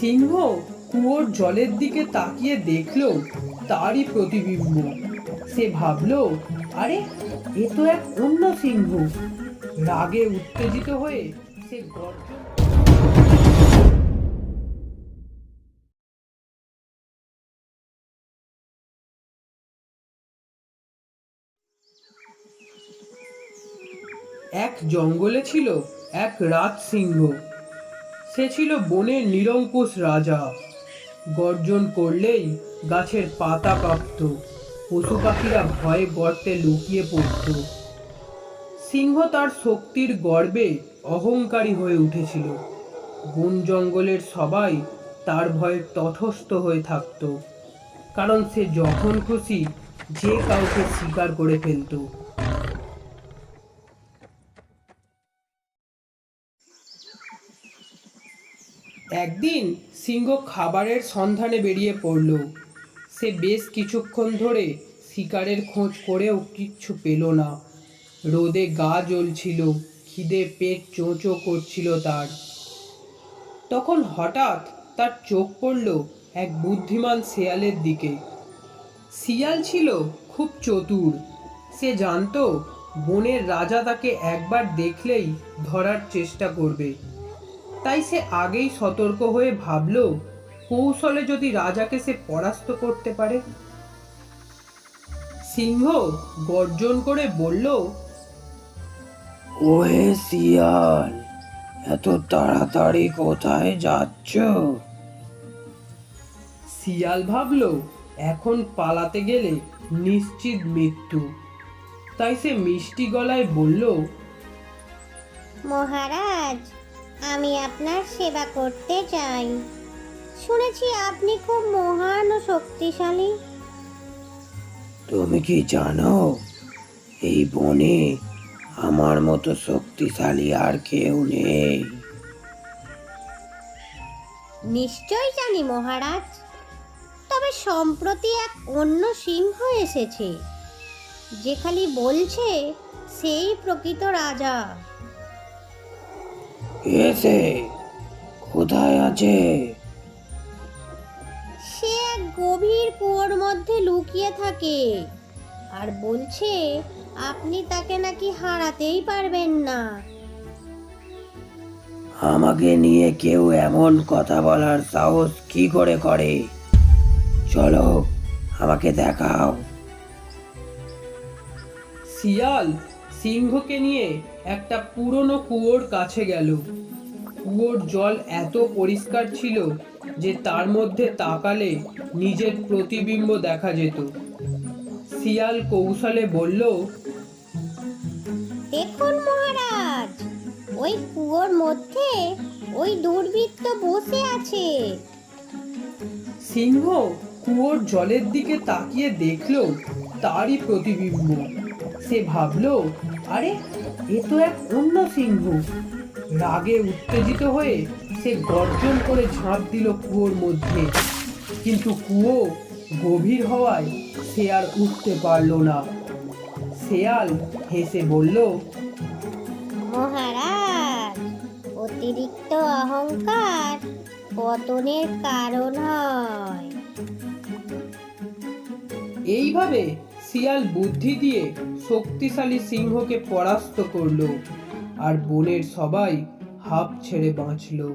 সিংহ কুয়োর জলের দিকে তাকিয়ে দেখল তারই প্রতিবিম্ব। সে ভাবলো, আরে, এ তো এক অন্য সিংহ। রাগে উত্তেজিত হয়ে সে গর্জন এক জঙ্গলে ছিল এক রাত সিংহ সে ছিল বনের নিরঙ্কুশ রাজা। গর্জন করলেই গাছের পাতা কাঁপত। পশু পাখিরা ভয়ে গর্তে লুকিয়ে পড়ত। সিংহ তার শক্তির গর্বে অহংকারী হয়ে উঠেছিল। বন জঙ্গলের সবাই তার ভয়ে তথস্থ হয়ে থাকত। কারণ সে যখন খুশি যে কাউকে শিকার করে ফেলতো। একদিন সিংহ খাবারের সন্ধানে বেরিয়ে পড়ল। সে বেশ কিছুক্ষণ ধরে শিকারের খোঁজ করেও কিচ্ছু পেল না। রোদে গা জ্বলছিল, খিদে পেট চোঁচো করছিল তার। তখন হঠাৎ তার চোখ পড়ল এক বুদ্ধিমান শেয়ালের দিকে। শিয়াল ছিল খুব চতুর। সে জানতো বনের রাজা তাকে একবার দেখলেই ধরার চেষ্টা করবে। তাই সে আগেই সতর্ক হয়ে ভাবল কৌশলে যদি রাজাকে সে পরাস্ত করতে পারে। সিংহ গর্জন করে বলল ওহে শিয়াল এত তাড়াতাড়ি কোথায় যাচ্ছ? শিয়াল ভাবল এখন পালাতে গেলে নিশ্চিত মৃত্যু। তাই সে মিষ্টি গলায় বলল মহারাজ আমি আপনার সেবা করতে চাই। শুনেছি আপনি খুব মহান ও শক্তিশালী। তুমি কি জানো এই বনে আমার মতো শক্তিশালী আর কেউ নেই। নিশ্চয় জানি মহারাজ তবে সম্প্রতি এক অন্য সিংহ এসেছে যে খালি বলছে সেই প্রকৃত রাজা। এসে কোথায় আছে? সে এক গভীর কুয়োর মধ্যে লুকিয়ে থাকে আর বলছে আপনি তাকে নাকি হারাতেই পারবেন না। আমাকে নিয়ে কেউ এমন কথা বলার সাহস কি করে করে? চলো আমাকে দেখাও। শিয়াল সিংহকে নিয়ে একটা পুরনো কুয়োর কাছে গেল। কুয়োর জল এত পরিষ্কার ছিল যে তার মধ্যে তাকালে নিজের প্রতিবিম্ব দেখা যেত। শিয়াল কৌশলে বলল দেখুন মহারাজ ওই কুয়োর মধ্যে ওই দুর্বৃত্ত বসে আছে। সিংহ কুয়োর জলের দিকে তাকিয়ে দেখল তারই প্রতিবিম্ব। সে ভাবলো আরে এ তো এক অন্য সিংহ। রাগে উত্তেজিত হয়ে সে গর্জন করে ঝাঁপ দিল কুয়োর মধ্যে। কিন্তু কুয়ো গভীর হওয়ায় সে আর উঠতে পারল না। শেয়াল হেসে বলল মহারাজ অতিরিক্ত অহংকার পতনের কারণ হয়। এইভাবে শিয়াল বুদ্ধি দিয়ে শক্তিশালী সিংহকে পরাস্ত করল আর বনের সবাই হাফ ছেড়ে বাঁচলো।